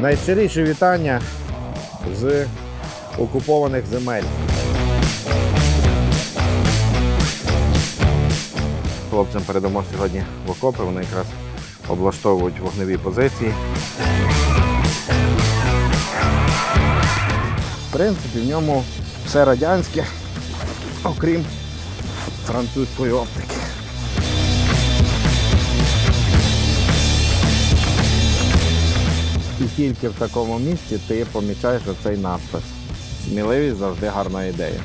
Найщиріші вітання з окупованих земель. Хлопцям передамо сьогодні в окопи, вони якраз облаштовують вогневі позиції. В принципі, в ньому все радянське, окрім французької оптики. І тільки в такому місці ти помічаєш оцей надпис. Сміливість завжди гарна ідея.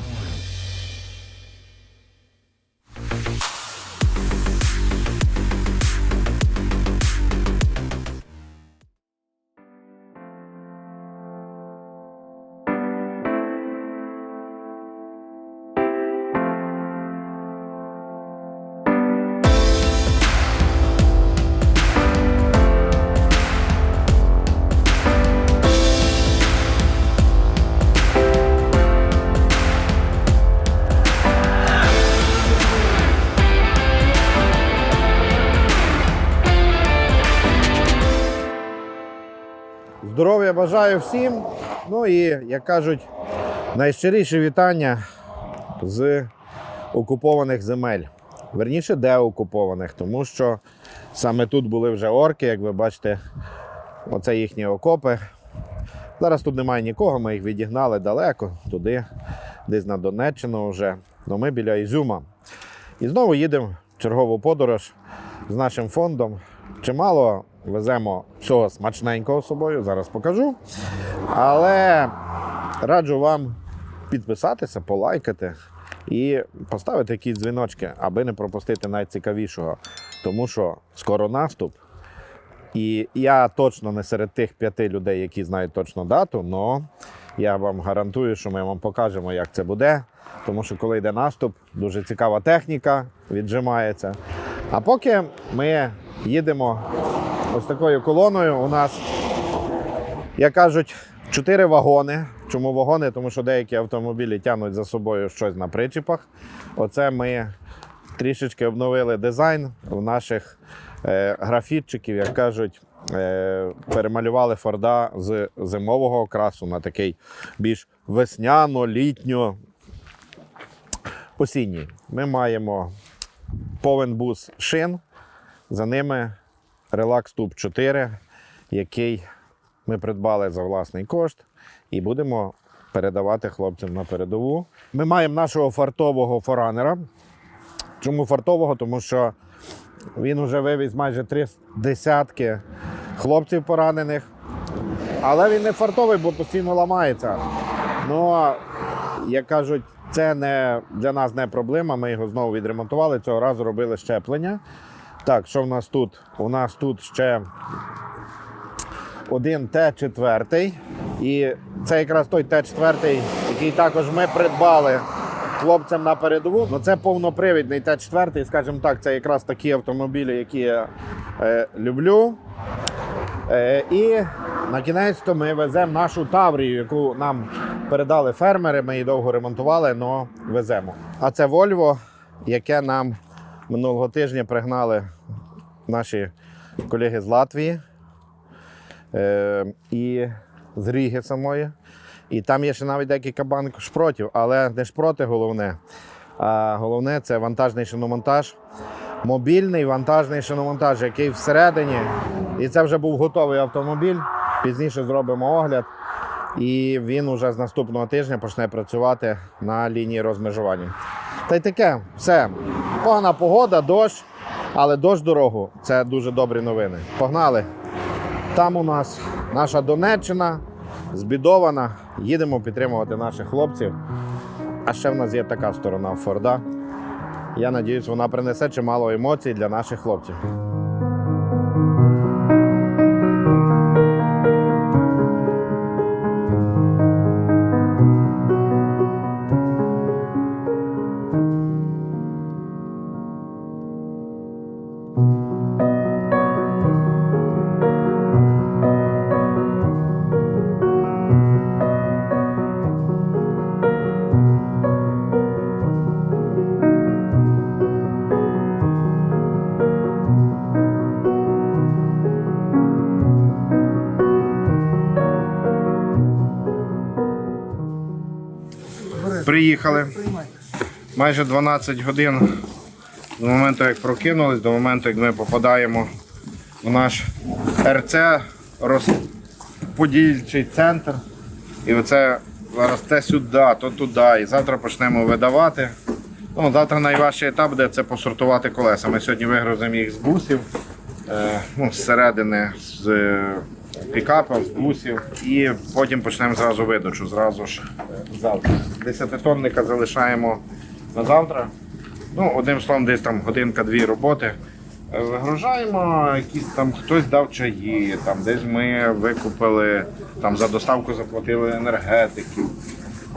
Здоров'я бажаю всім. Ну і, як кажуть, найщиріші вітання з окупованих земель. Верніше, де окупованих, тому що саме тут були вже орки, як ви бачите, оце їхні окопи. Зараз тут немає нікого, ми їх відігнали далеко, туди, десь на Донеччину вже. Ну ми біля Ізюма. І знову їдемо в чергову подорож з нашим фондом. Чимало веземо всього смачненького з собою, зараз покажу. Але раджу вам підписатися, полайкати і поставити якісь дзвіночки, аби не пропустити найцікавішого. Тому що скоро наступ. І я точно не серед тих п'яти людей, які знають точно дату, але я вам гарантую, що ми вам покажемо, як це буде. Тому що коли йде наступ, дуже цікава техніка віджимається. А поки ми їдемо ось такою колоною, у нас, як кажуть, чотири вагони. Чому вагони? Тому що деякі автомобілі тягнуть за собою щось на причіпах. Оце ми трішечки обновили дизайн в наших е, графітчиків, як кажуть, е, перемалювали Форда з зимового окрасу на такий більш весняно-літньо осінній. Ми маємо повен бус шин, за ними Relax Tube 4, який ми придбали за власний кошт і будемо передавати хлопцям на передову. Ми маємо нашого фартового форанера. Чому фартового? Тому що він вже вивіз майже три десятки хлопців поранених. Але він не фартовий, бо постійно ламається. Ну, як кажуть, це не, для нас не проблема. Ми його знову відремонтували. Цього разу робили щеплення. Так, що в нас тут? У нас тут ще один Т4. І це якраз той Т4, який також ми придбали хлопцям на передову. Ну, це повнопривідний Т4, скажімо так, це якраз такі автомобілі, які я е, люблю. Е, і на кінець то ми веземо нашу Таврію, яку нам передали фермери. Ми її довго ремонтували, але веземо. А це Вольво, яке нам минулого тижня пригнали наші колеги з Латвії е, і з Ріги самої. І там є ще навіть декілька банк шпротів, але не шпроти головне. А головне це вантажний шиномонтаж. Мобільний вантажний шиномонтаж, який всередині. І це вже був готовий автомобіль. Пізніше зробимо огляд. І він уже з наступного тижня почне працювати на лінії розмежування. Та й таке, все. Погана погода, дощ, але дощ дорогу це дуже добрі новини. Погнали! Там у нас наша Донеччина збідована. Їдемо підтримувати наших хлопців. А ще в нас є така сторона Форда. Я сподіваюся, вона принесе чимало емоцій для наших хлопців. Приїхали. Майже 12 годин з моменту, як прокинулись, до моменту, як ми попадаємо в наш РЦ розподільчий центр. І оце зараз те сюди, то туди. І завтра почнемо видавати. Ну, завтра найважчий етап буде це посортувати колеса. Ми сьогодні вигрузимо їх з бусів, е, ну, зсередини, з пікапа, бусів. І потім почнемо зразу видачу, зразу ж е, завтра. Десятитонника залишаємо на завтра. Ну, одним словом, десь там годинка-дві роботи. Е, Вигружаємо, якісь там хтось дав чаї, там десь ми викупили, там за доставку заплатили енергетиків.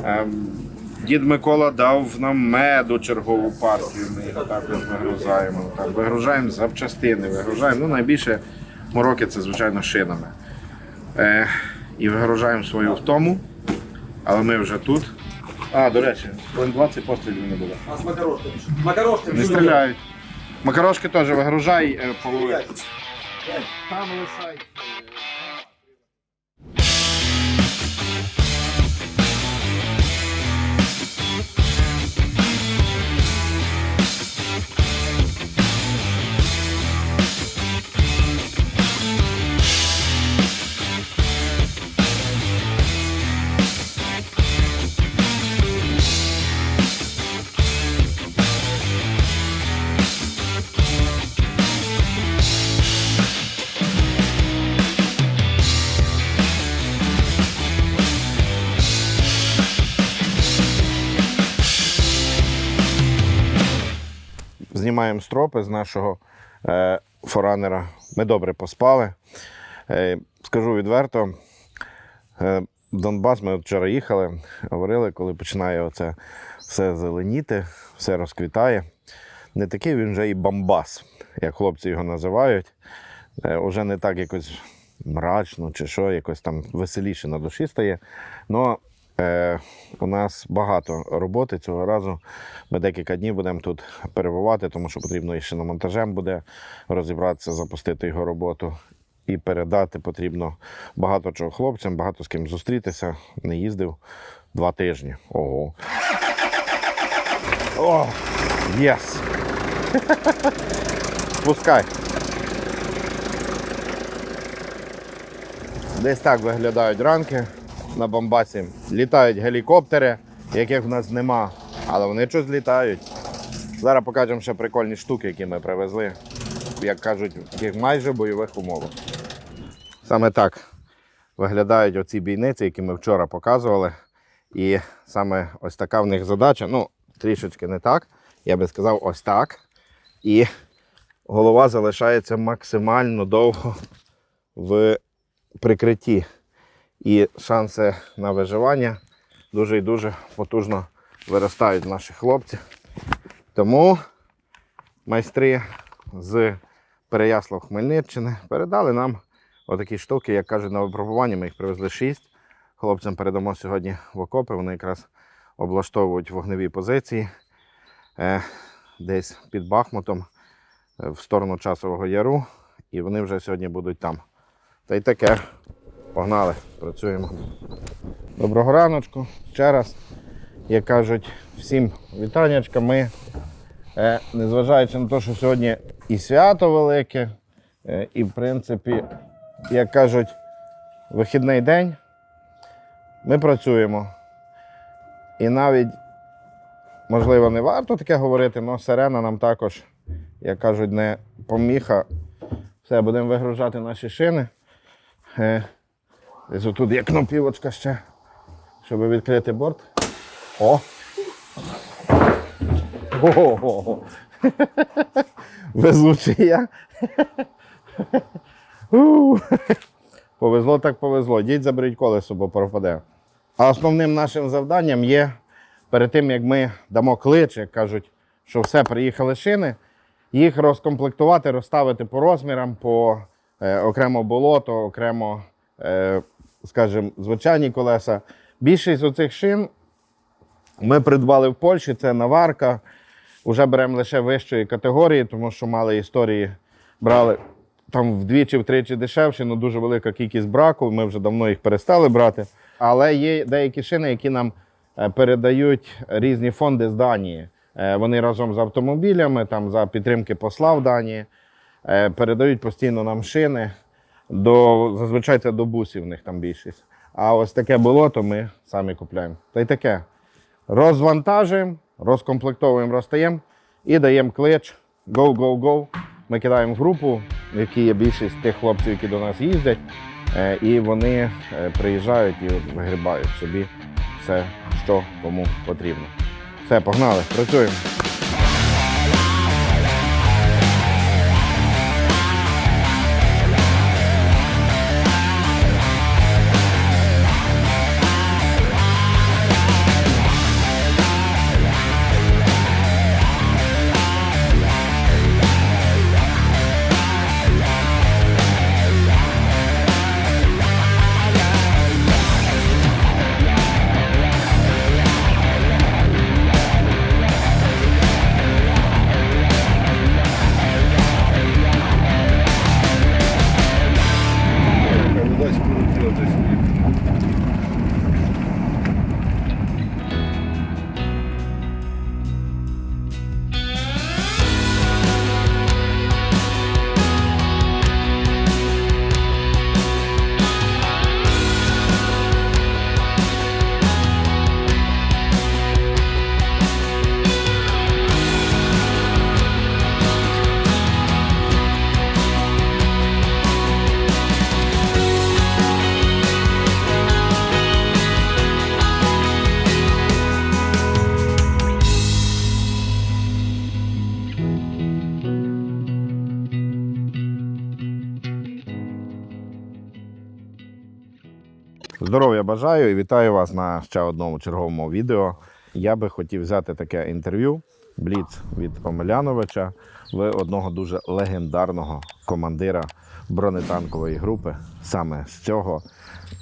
Ем, Дід Микола дав нам меду чергову партію, ми його також вигружаємо. Так, вигружаємо запчастини, вигружаємо. Ну, найбільше мороки це, звичайно, шинами. Е, і вигружаємо свою втому, але ми вже тут. А, до речі, хвилин 20 пострілів не було. А с макарошками. Макарошки Не стріляють. Макарошки теж вигружай е, половину. Там лишай. Знімаємо стропи з нашого е, форанера. Ми добре поспали. Е, скажу відверто, е, Донбас ми вчора їхали, говорили, коли починає оце все зеленіти, все розквітає. Не такий він вже і бомбас, як хлопці його називають. Е, уже не так якось мрачно чи що, якось там веселіше на душі стає. Но е, у нас багато роботи цього разу. Ми декілька днів будемо тут перебувати, тому що потрібно і шиномонтажем буде розібратися, запустити його роботу. І передати потрібно багато чого хлопцям, багато з ким зустрітися. Не їздив два тижні. Ого. О, єс! Спускай. Десь так виглядають ранки на Бомбасі. Літають гелікоптери, яких в нас нема, але вони щось літають. Зараз покажемо ще прикольні штуки, які ми привезли, як кажуть, в таких майже бойових умовах. Саме так виглядають оці бійниці, які ми вчора показували. І саме ось така в них задача. Ну, трішечки не так. Я би сказав, ось так. І голова залишається максимально довго в прикритті. І шанси на виживання дуже і дуже потужно виростають в наших хлопців. Тому майстри з Переяслав Хмельниччини передали нам отакі штуки, як кажуть, на випробування. Ми їх привезли шість. Хлопцям передамо сьогодні в окопи. Вони якраз облаштовують вогневі позиції е, десь під Бахмутом е, в сторону Часового Яру. І вони вже сьогодні будуть там. Та й таке. Погнали, працюємо. Доброго раночку. Ще раз. Як кажуть, всім вітаннячка. Ми, е, незважаючи на те, що сьогодні і свято велике, е, і в принципі, як кажуть, вихідний день, ми працюємо. І навіть, можливо, не варто таке говорити, але сирена нам також, як кажуть, не поміха. Все, будемо вигружати наші шини. Десь отут є кнопівочка ще, щоб відкрити борт. О! Ого! Везучий я. Повезло так повезло. Діть заберіть колесо, бо пропаде. А основним нашим завданням є перед тим, як ми дамо клич, як кажуть, що все, приїхали шини, їх розкомплектувати, розставити по розмірам, по е, окремо болото, окремо, е, скажімо, звичайні колеса. Більшість оцих шин ми придбали в Польщі, це наварка. Уже беремо лише вищої категорії, тому що мали історії, брали там вдвічі-втричі дешевше, але дуже велика кількість браку. Ми вже давно їх перестали брати. Але є деякі шини, які нам е, передають різні фонди з Данії. Е, Вони разом з автомобілями, там за підтримки посла в Данії, е, передають постійно нам шини. До, зазвичай це до бусів в них там більшість. А ось таке болото ми самі купляємо. Та й таке. Розвантажуємо, розкомплектовуємо, розстаємо і даємо клич go, go, go. Ми кидаємо в групу, в якій є більшість тих хлопців, які до нас їздять, е, і вони е, приїжджають і вигрібають собі все, що кому потрібно. Все, погнали, працюємо. Здоров'я бажаю і вітаю вас на ще одному черговому відео. Я би хотів взяти таке інтерв'ю Бліц від Омеляновича в одного дуже легендарного командира бронетанкової групи. Саме з цього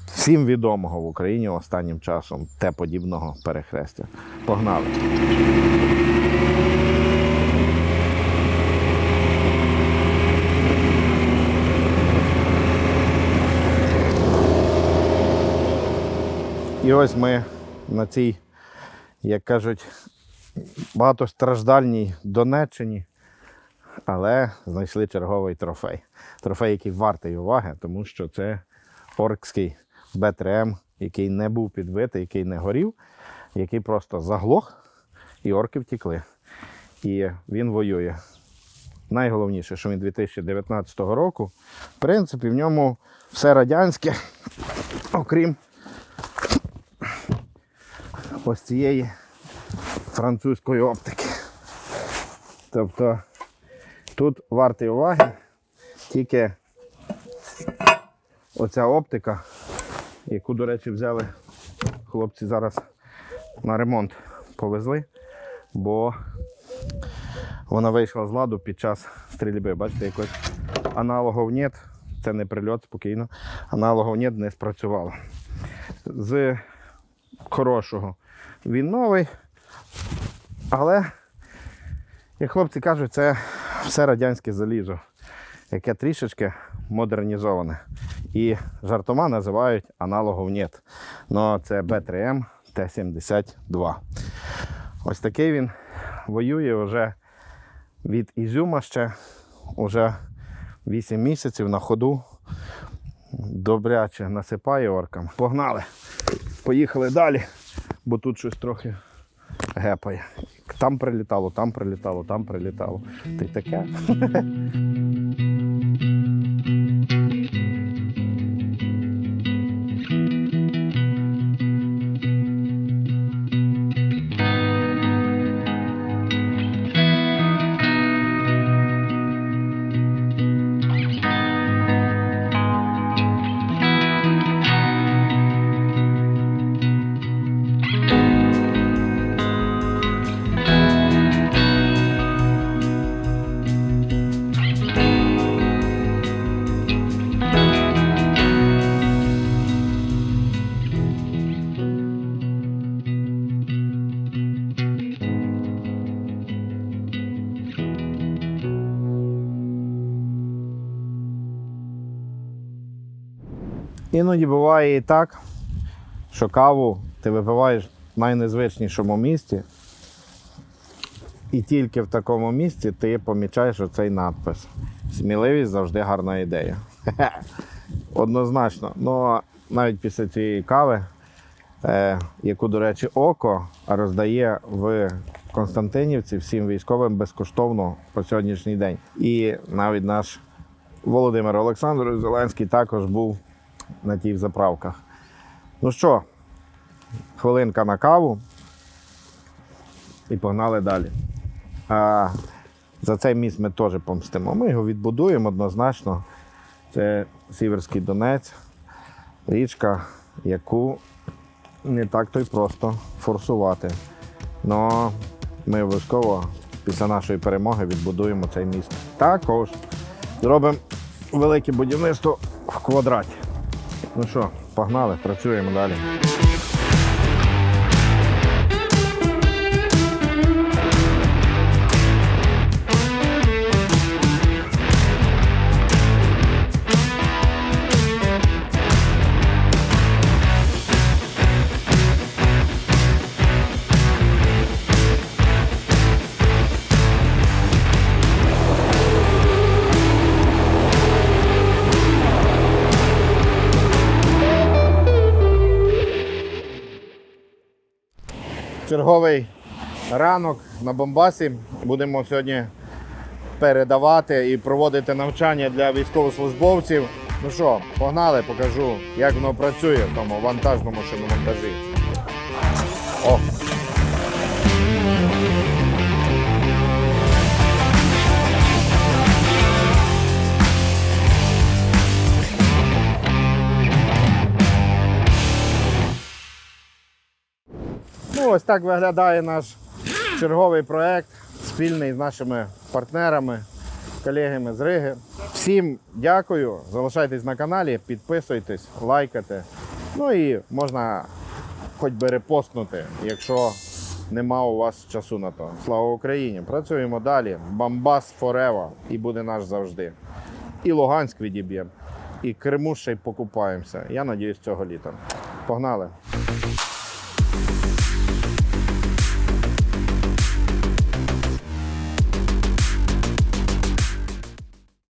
всім відомого в Україні останнім часом те подібного перехрестя. Погнали! І ось ми на цій, як кажуть, багатостраждальній Донеччині, але знайшли черговий трофей. Трофей, який вартий уваги, тому що це оркський Б3М, який не був підбитий, який не горів, який просто заглох, і орки втікли. І він воює. Найголовніше, що він 2019 року. В принципі, в ньому все радянське, окрім ось цієї французької оптики. Тобто тут вартий уваги тільки оця оптика, яку, до речі, взяли хлопці зараз на ремонт повезли, бо вона вийшла з ладу під час стрільби. Бачите, якось аналогов нет, це не прильот спокійно, аналогов нет не спрацювало. З хорошого він новий. Але, як хлопці кажуть, це все радянське залізо, яке трішечки модернізоване. І жартома називають аналогов нет. Но це Б3М Т-72. Ось такий він воює вже від Ізюма ще уже 8 місяців на ходу. Добряче насипає оркам. Погнали! Поїхали далі, бо тут щось трохи гепає. Там прилітало, там прилітало, там прилітало. Та й таке. Іноді буває і так, що каву ти випиваєш найнезвичнішому місці. І тільки в такому місці ти помічаєш оцей надпис. Сміливість завжди гарна ідея. Однозначно. Ну, навіть після цієї кави, е, яку, до речі, око роздає в Константинівці всім військовим безкоштовно по сьогоднішній день. І навіть наш Володимир Олександрович Зеленський також був на тих заправках. Ну що, хвилинка на каву і погнали далі. А за цей міст ми теж помстимо. Ми його відбудуємо однозначно. Це Сіверський Донець, річка, яку не так то й просто форсувати. Но ми обов'язково після нашої перемоги відбудуємо цей міст. Також зробимо велике будівництво в квадраті. Ну що, погнали, працюємо далі. Черговий ранок на Бомбасі. Будемо сьогодні передавати і проводити навчання для військовослужбовців. Ну що, погнали, покажу, як воно працює в тому вантажному шиномонтажі. О! Ось так виглядає наш черговий проект, спільний з нашими партнерами, колегами з Риги. Всім дякую. Залишайтесь на каналі, підписуйтесь, лайкайте. Ну і можна хоч би репостнути, якщо нема у вас часу на то. Слава Україні! Працюємо далі. Бамбас Форева і буде наш завжди. І Луганськ відіб'ємо, і Криму ще й покупаємося. Я надіюсь, цього літа. Погнали!